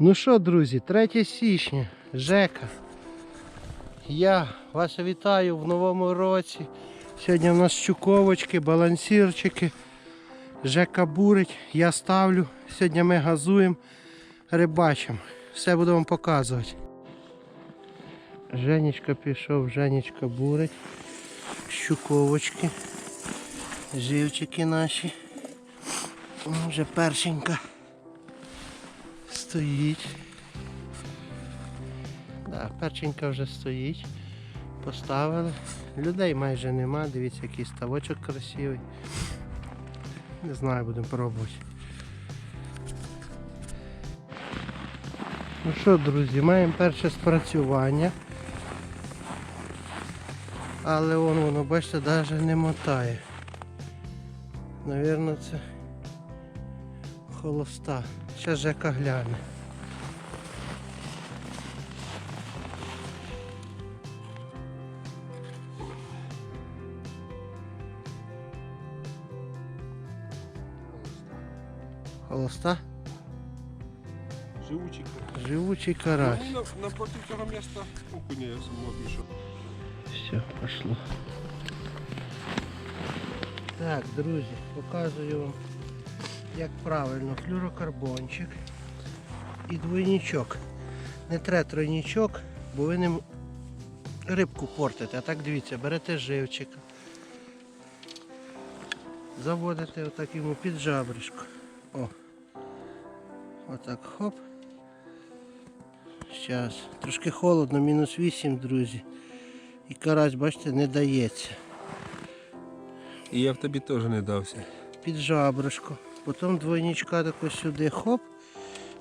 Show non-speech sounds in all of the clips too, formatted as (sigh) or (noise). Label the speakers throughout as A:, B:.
A: Ну що, друзі, 3 січня, Жека. Я вас вітаю в новому році. Сьогодні в нас щуковочки, балансірчики. Жека бурить, я ставлю. Сьогодні ми газуємо, рибачимо. Все буду вам показувати. Женечка пішов, Женечка бурить. Щуковочки. Живчики наші. Вже першенька стоїть. Да, перченька вже стоїть. Поставили. Людей майже нема. Дивіться, який ставочок красивий. Не знаю, будемо пробувати. Ну що, друзі, маємо перше спрацювання. Але воно, воно, бачите, навіть не мотає. Навірно, це холоста. Зараз Жека гляне. Холоста?
B: Живучий.
A: Живучий карась.
B: Ну, на- напроти цього міста окуня я самого пішов.
A: Все, пошло. Так, друзі, показую вам, Як правильно флюрокарбончик і двойничок. Не тре тройничок, бо ви ним рибку портите. А так дивіться, берете живчика, заводите отак йому під жабришко. О. Отак хоп. Зараз. Трошки холодно, мінус 8, друзі. І карась, бачите, не дається.
B: І я в тобі теж не дався.
A: Під жабришко. Потім двойничка тако сюди хоп.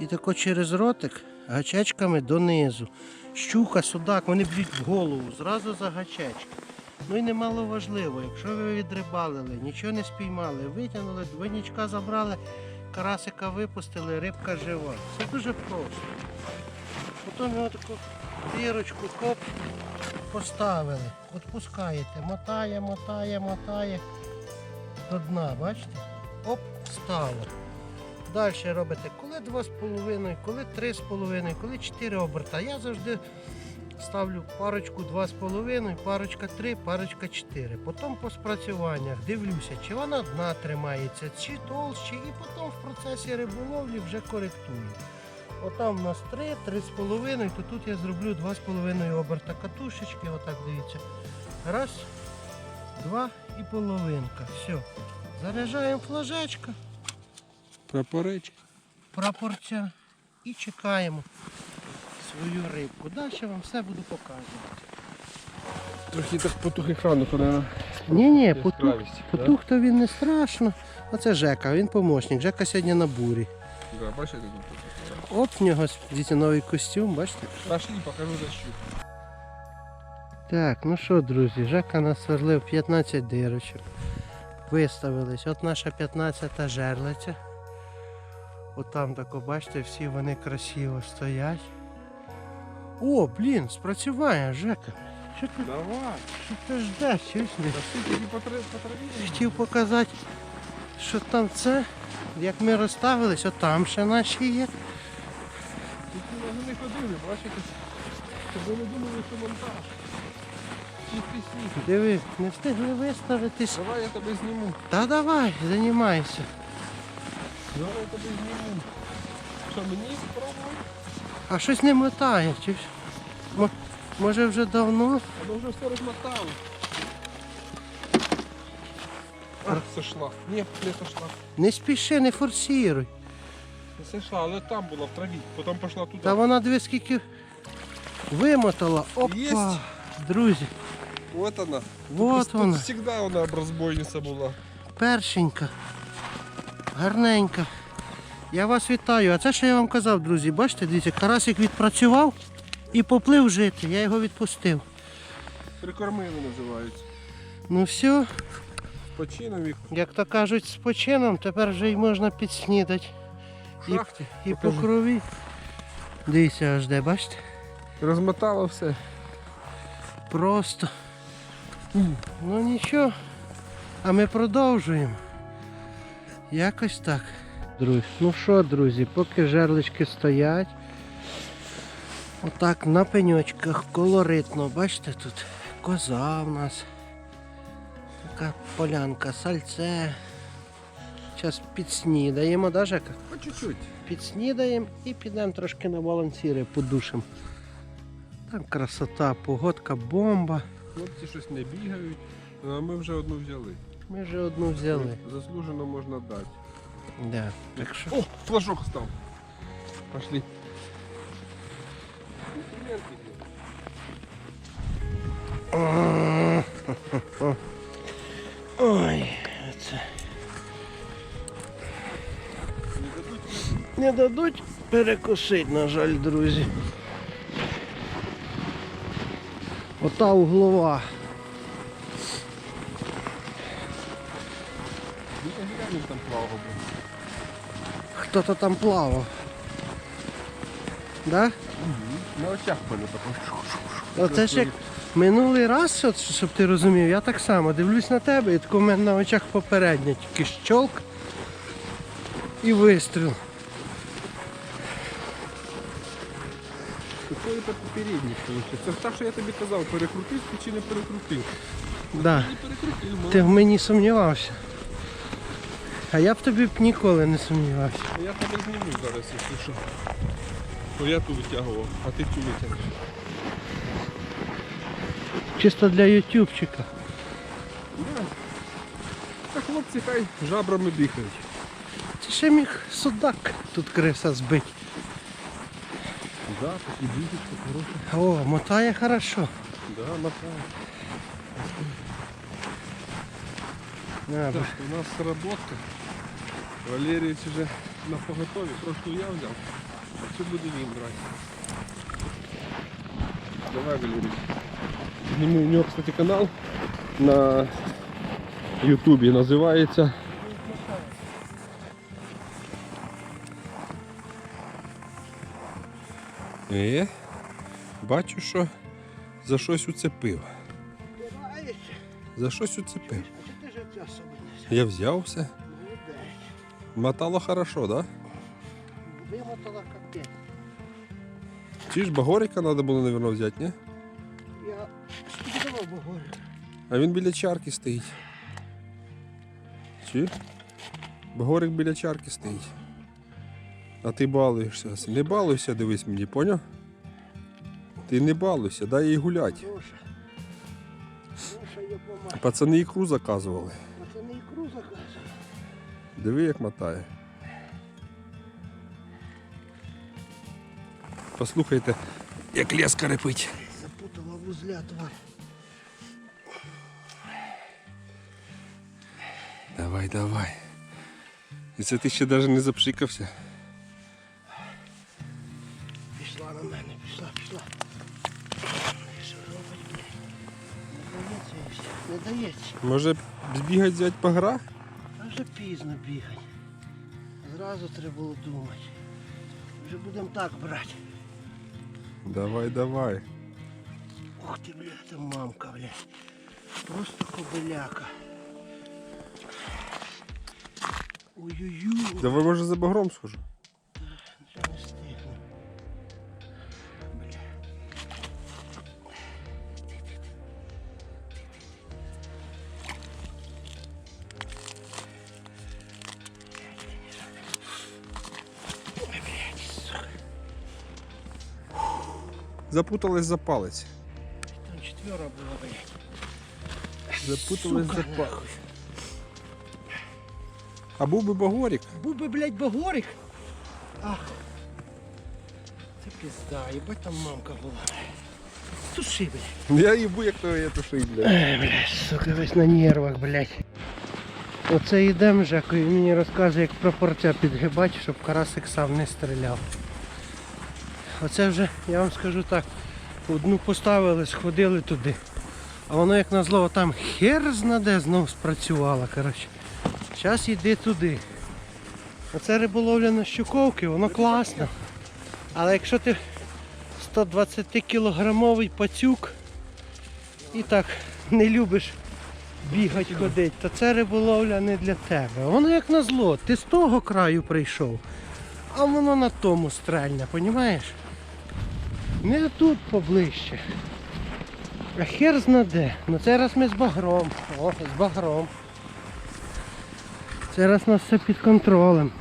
A: І тако через ротик гачечками донизу. Щука, судак, вони б'ють в голову, зразу за гачечки. Ну і немало важливо, якщо ви відрибалили, нічого не спіймали, витягнули, двойничка забрали, карасика випустили, рибка жива. Це дуже просто. Потім його таку дірочку хоп, поставили, відпускаєте, мотає, мотає, мотає до дна, бачите? Оп, стало. Далі робите коли 2,5, коли 3,5, коли 4 оберта. Я завжди ставлю парочку 2,5, парочка 3, парочка 4. Потім по спрацюваннях дивлюся, чи вона дна тримається, чи толще, і потім в процесі риболовлі вже коректую. Отам у нас 3, 3,5, то тут я зроблю 2,5 оберта катушечки, отак дивіться. Раз, два і половинка. Все. Заряджаємо флажечка,
B: Прапоречка.
A: прапорця і чекаємо свою рибку. Далі вам все буду показувати.
B: Трохи так потух екрану, коли на
A: Ні, ні,
B: яскравість,
A: потух, потух то він не страшно. Оце Жека, він помощник. Жека сьогодні на бурі.
B: Да, бачите?
A: От в нього дивіться, новий костюм, бачите?
B: Пошли, покажу за щуку.
A: Так, ну що, друзі, Жека насверлив 15 дирочок. Виставились. От наша 15-та жерлиця. От там тако, бачите, всі вони красиво стоять. О, блін, спрацюває, Жека. Що ти,
B: Давай.
A: що ти ждеш? Чуєш? Не
B: Та всі тоді по три- по траві.
A: Хотів показати, що там це. Як ми розставились, от там ще наші є.
B: Тільки на них ходили, бачите? Щоб ви не думали, що монтаж. Чистий сніг.
A: Диви, не встигли виставитись.
B: Давай я тебе зніму.
A: Та давай, займайся.
B: Давай я тебе зніму. Що, мені спробувати?
A: А щось не мотає. Чи... Може вже давно?
B: Воно вже все розмотало. А, сошла. Ні, не сошла.
A: Не спіши, не форсіруй.
B: Не сошла, але там була в траві. Потім пішла туди.
A: Та вона диви скільки вимотала. Опа!
B: Єсть.
A: Друзі,
B: Вот она.
A: вот
B: Тут
A: вона,
B: всегда вона розбойниця була.
A: першенька, гарненька. Я вас вітаю. А це що я вам казав, друзі, бачите, дивіться, карасик відпрацював і поплив жити. Я його відпустив.
B: Прикормили називаються.
A: Ну все,
B: Починав їх
A: як то кажуть, з почином, тепер вже й можна підснідати.
B: в шахті.
A: І по
B: Покажи.
A: крові. Дивіться аж де, бачите?
B: Розмотало все.
A: Просто. Ну нічого. А ми продовжуємо. Якось так. Друзі, ну що, друзі, поки жерлички стоять, Отак на пеньочках колоритно. Бачите, тут коза в нас. Така полянка, сальце. Зараз підснідаємо, да, Жека?
B: По чуть-чуть.
A: Підснідаємо і підемо трошки на балансіри подушимо. Там красота, погодка, бомба.
B: Хлопці щось не бігають, ну, а ми вже одну взяли.
A: Ми вже одну взяли.
B: Заслужено можна дати.
A: Да. Так що
B: О, флажок став. Пошли.
A: Ой, це. Не дадуть перекусити, на жаль, друзі. Углова.
B: Та глянь, він там плавав.
A: Да?
B: На очах в мене тако.
A: Оце ж як минулий раз, от, щоб ти розумів, я так само дивлюсь на тебе, і тако в мене на очах попередня, тільки щолк і вистріл.
B: Такої то попередник. Це так, що я тобі казав, перекрутив ти чи не перекрутив.
A: Да.
B: Не перекрутив, мало.
A: Ти в мені сумнівався. А я б тобі б ніколи не сумнівався.
B: Я тебе зніму зараз, якщо що. Бо я ту витягував, а ти цю витягнеш.
A: Чисто для ютубчика.
B: Да. Та хлопці хай жабрами дихають.
A: Це ще міг судак тут криса збити.
B: Да, такі діточки хороші.
A: О, мотає хорошо.
B: Да, направо.
A: А, б-
B: Так, у нас сработка. Валерійович вже на поготові. Прошлу я взяв, а цю буде він брати. Давай, Валерійович. Зніму у нього, кстати, канал на Ютубі називається. Е, бачу, що за щось уцепив. За щось уцепив. Я взявся. Мотало хорошо, да?
A: Вимотала капець.
B: Чи ж багорика треба було, мабуть, взяти, ні?
A: Я спідував говорю.
B: А він біля чарки стоїть. Чи? Багорик біля чарки стоїть. А ти балуєшся. Не балуйся, дивись мені, поняв? Ти не балуйся, дай їй гулять. Пацани ікру заказували.
A: Пацани ікру заказували.
B: Диви, як мотає. Послухайте, як леска репить.
A: Запутала вузля тварь.
B: Давай, давай. І це ти ще навіть не запшикався.
A: Не дається.
B: Може збігать взяти погра?
A: А вже пізно бігать. Зразу треба було думати. Вже будемо так брати.
B: Давай, давай.
A: Ух ти, блядь, там мамка, блядь. Просто кобиляка. Ой-ой-ой.
B: Давай може за багром схожу. Запуталась за палець.
A: Там четверо було, блядь.
B: Запуталась
A: Сука,
B: за палець. А був би багорік.
A: Був би, блядь, багорик. Ах. Це пізда, їбать там мамка була. Туши, блядь.
B: Я їбу, як то я тушить, блядь.
A: Ай, блядь, сука, весь на нервах, блядь. Оце йдемо, Жеко, і мені розказує, як пропорція підгибати, щоб карасик сам не стріляв. Оце вже, я вам скажу так, одну поставили, сходили туди. А воно як назло там хер знаде знов спрацювало, коротше. Зараз йди туди. Оце риболовля на щуковки, воно класно. Але якщо ти 120 кілограмовий пацюк і так не любиш бігати, ходити, то це риболовля не для тебе. Воно як назло, ти з того краю прийшов, а воно на тому стрельне, розумієш? Не тут поближче. А хер знаде. Ну це раз ми з багром. О, з багром. Це раз у нас все під контролем.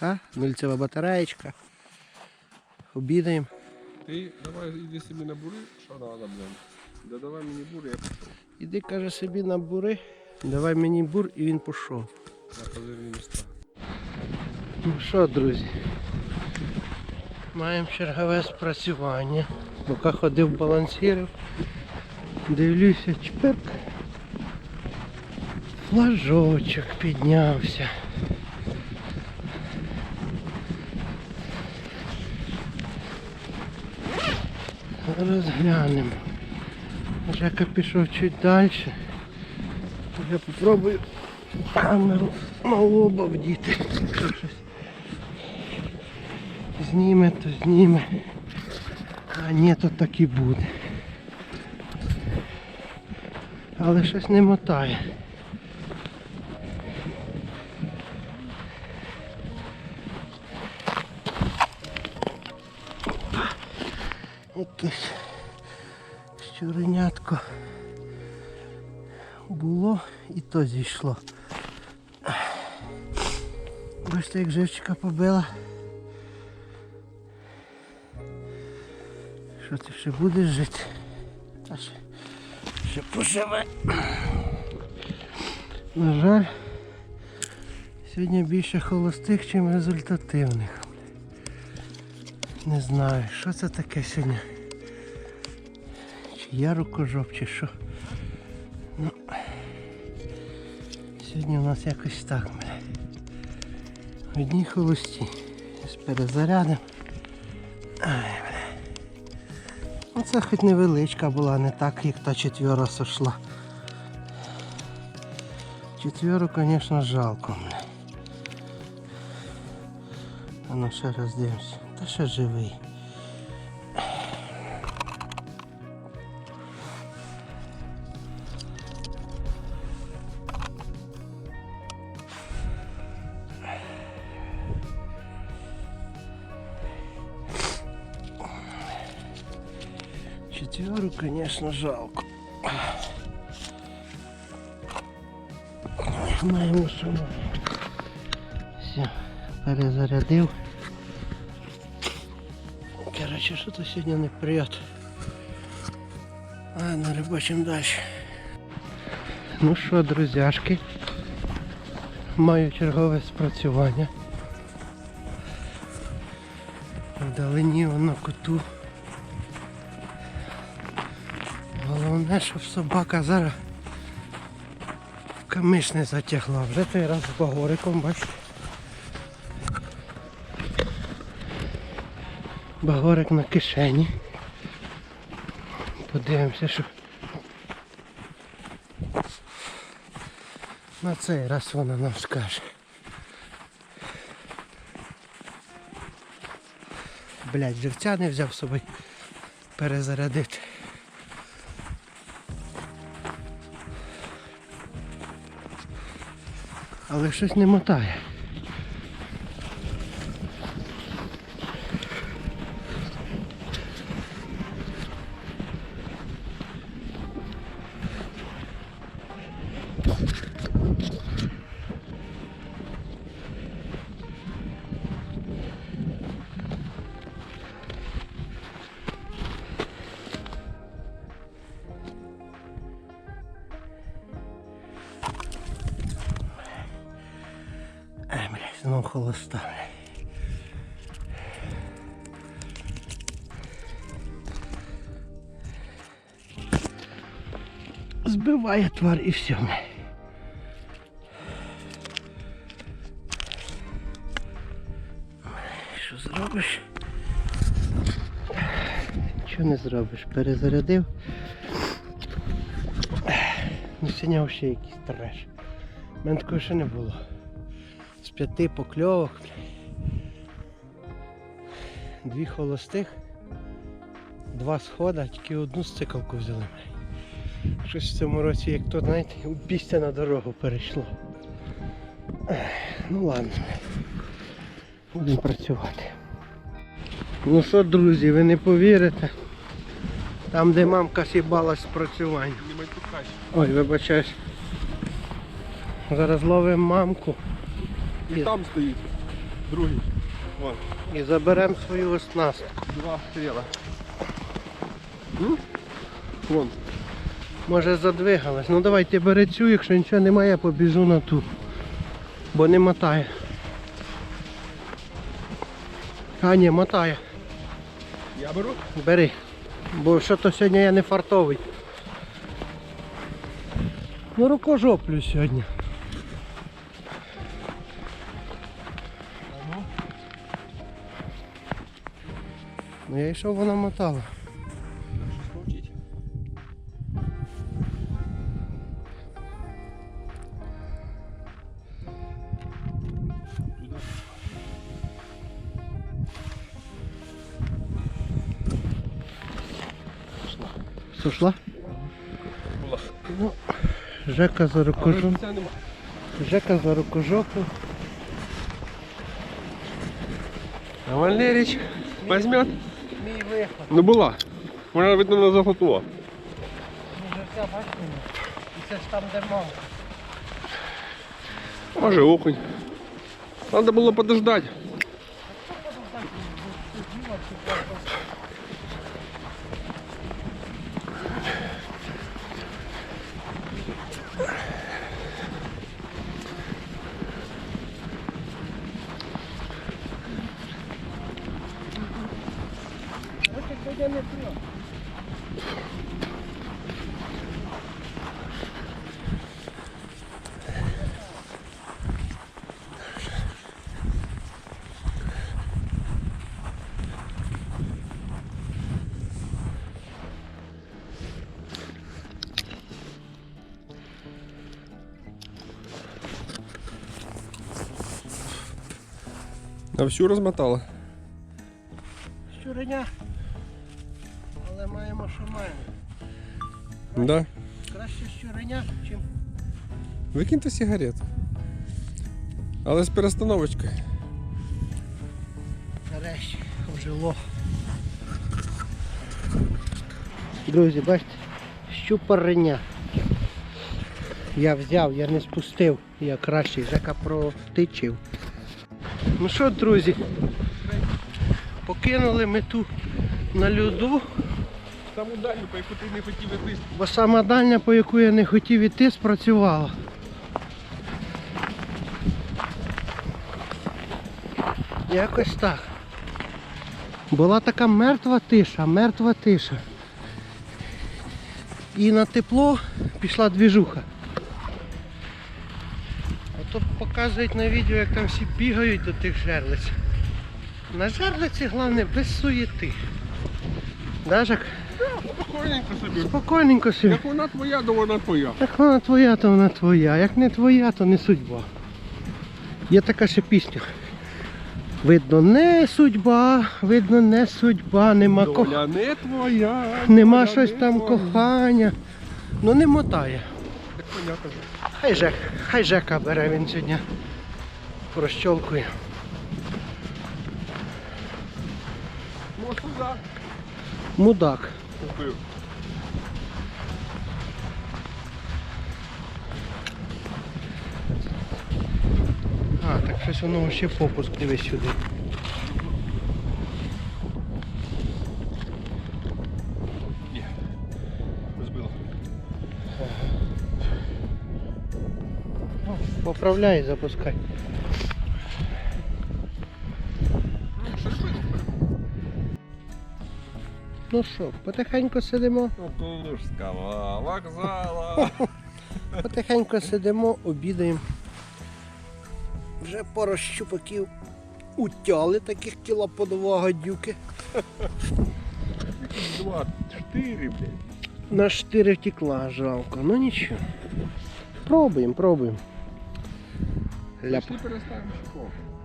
A: А? Нульцева батареєчка. Обідаємо.
B: Ти давай іди собі на бури, що треба, блин. Да давай мені бури, я пішов.
A: Іди, каже, собі на бури. Давай мені бур і він пішов.
B: На козирні міста.
A: Ну що, друзі, маємо чергове спрацювання. Поки ходив балансірив, дивлюся, чпик. Флажочок піднявся. Розглянемо. Жека пішов чуть далі. Я попробую камеру на лоба вдіти. Зніме, то зніме. А ні, то так і буде. Але щось не мотає. Якесь щуренятко було і то зійшло. Бачите, як живчика побила. Що ти ще будеш жити? Та ще, ще поживе. На жаль, сьогодні більше холостих, ніж результативних. Не знаю, що це таке сьогодні. Чи я рукожоп, чи що. Ну, сьогодні у нас якось так. Одні холості. З перезарядом. Це хоч невеличка була, не так, як та четвера сошла. Четверу, звісно, жалко. мені. А ну ще раз дивимось. Та ще живий. Конечно, жалко. Маємо що. Все, перезарядив. Короче, що то сьогодні не прет. Ладно, рибачим далі. Ну що, друзяшки, маю чергове спрацювання. Вдалині воно коту. Головне, щоб собака зараз в камиш не затягла. Вже той раз з багориком, бачите. Багорик на кишені. Подивимося, що на цей раз вона нам скаже. Блять, живця не взяв з собою перезарядити. Але щось не мотає. Блядь. Збиває твар і все. Що зробиш? Нічого не зробиш. Перезарядив. Ну сьогодні взагалі якийсь треш. У мене такого ще не було п'яти покльовок. Дві холостих, два схода, тільки одну стикалку взяли. Щось в цьому році, як то, знаєте, убійця на дорогу перейшло. Ну ладно. Будемо працювати. Ну що, друзі, ви не повірите. Там, де мамка сібалась з працювання. Ой, вибачаюсь. Зараз ловимо мамку
B: І там стоїть. Другий. Вон.
A: і заберемо свою оснастку.
B: Два стріла. М? Вон.
A: Може задвигалась. Ну давай ти бери цю, якщо нічого немає, я побіжу на ту. Бо не мотає. А ні, мотає.
B: Я беру.
A: Бери. Бо що то сьогодні я не фартовий. Ну рукожоплю сьогодні. Ну я йшов, вона мотала.
B: Була.
A: Ну, Жека за
B: нема.
A: Жека за рукожопу.
B: А Валерич возьмет.
A: Мій виход.
B: Ну була. Вона, видно, не захотула.
A: Може вся бачимо. І це ж там, де мамка.
B: Може окунь. Треба було подождать. А всю розмотала.
A: Щуреня. Але маємо, що маємо.
B: Да.
A: Краще щуреня, чим
B: Викиньте сигарету. Але з перестановочкою.
A: нарешті ожило. Друзі, бачите, щупареня. Я взяв, я не спустив, я краще, Жека протичив. Ну що, друзі, покинули ми ту на льоду,
B: Саму дальню, по яку ти не хотів іти.
A: бо сама дальня, по яку я не хотів іти, спрацювала. Якось так. Була така мертва тиша, мертва тиша. І на тепло пішла двіжуха. Показують на відео, як там всі бігають до тих жерлиць. На жерлиці головне без суєти. Дажак,
B: Спокійненько собі.
A: спокійненько собі.
B: Як вона твоя, то вона твоя.
A: Як вона твоя, то вона твоя. Як не твоя, то не судьба. Є така ще пісня. Видно, не судьба, видно, не судьба, нема кохання.
B: Доля не твоя.
A: Нема щось
B: не
A: там
B: твоя.
A: кохання. Ну не мотає.
B: Так же.
A: Хай Жек, хай Жека бере він сьогодні. Прощолкує.
B: Ну.
A: Мудак.
B: Купив.
A: А, так щось воно ще попуск дивись сюди. Поправляй і запускай. Ну що, потихеньку сидимо.
B: Околушського вокзала. (laughs)
A: Потихеньку сидимо, обідаємо. Вже пару щупаків утяли таких кіла по два гадюки.
B: Два, чотири, блядь.
A: На 4 втекла, жалко. Ну нічого. Пробуємо, пробуємо. Ляп.
B: Переставимо.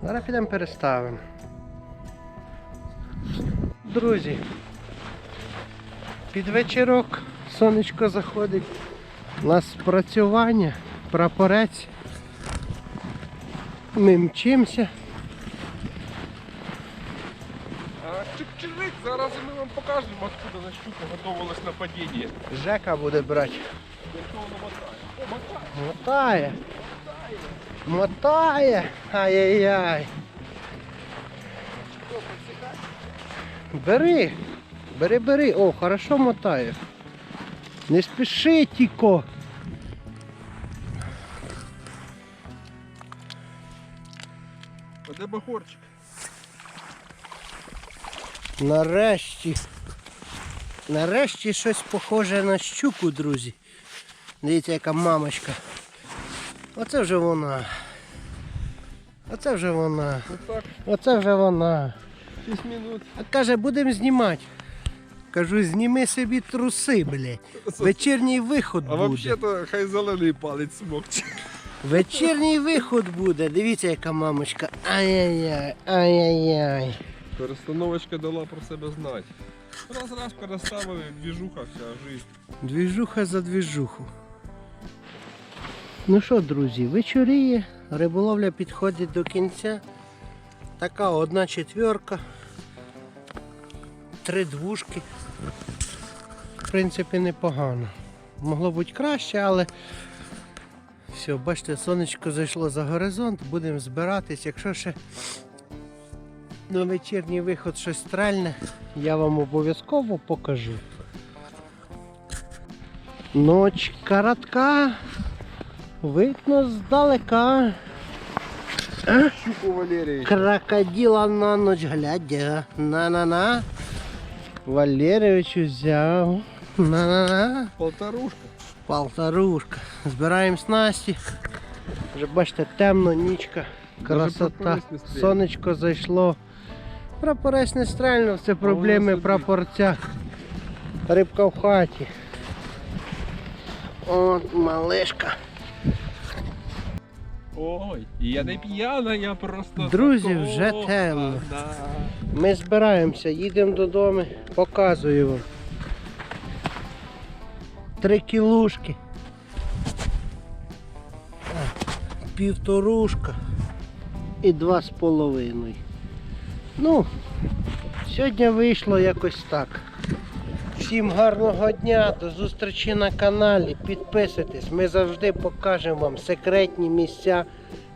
A: Зараз підемо переставимо. Друзі, під вечірок сонечко заходить. У нас спрацювання, прапорець. Ми мчимося.
B: чужих, зараз ми вам покажемо, откуда на щука готувалось нападіння.
A: Жека буде брати.
B: Воно мотає. Мотає.
A: Ай-яй-яй. Бери. Бери, бери. О, хорошо мотає. Не спіши, тіко.
B: А де бахорчик?
A: Нарешті. Нарешті щось похоже на щуку, друзі. Дивіться, яка мамочка. Оце вже вона. Оце вже вона. Оце вже вона.
B: 6 минут.
A: А каже, будемо знімати. Кажу, зніми собі труси, блядь. Вечірній виход
B: А
A: буде.
B: взагалі-то хай зелений палець смокче.
A: Вечірній виход буде. Дивіться, яка мамочка. Ай-яй-яй, ай-яй-яй.
B: Перестановочка дала про себе знати. Раз раз переставили, двіжуха вся, жизнь.
A: Двіжуха за двіжуху. Ну що, друзі, вечоріє, риболовля підходить до кінця. Така одна четверка, три двушки. В принципі, непогано. Могло бути краще, але все, бачите, сонечко зайшло за горизонт, будемо збиратись. Якщо ще на вечірній виход щось стрельне, я вам обов'язково покажу. Ночь коротка, видно здалека.
B: Щуку Валерій.
A: Крокодила на ночь глядя. На-на-на. Валерійович взяв. На-на-на.
B: Полторушка.
A: Полторушка. Збираємо снасті. Вже бачите, темно, нічка. Красота. Сонечко зайшло. Прапорець не стрельнув, це проблеми прапорця. Рибка в хаті. От малишка.
B: Ой, я не п'яна, я просто.
A: Друзі, вже темно. Ми збираємося, їдемо додому, показую вам. Три кілушки. Півторушка і два з половиною. Ну, сьогодні вийшло якось так. Всім гарного дня, до зустрічі на каналі. Підписуйтесь, ми завжди покажемо вам секретні місця,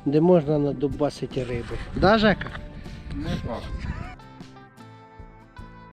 A: де можна надубасити риби. Да, Жека?
B: Не факт.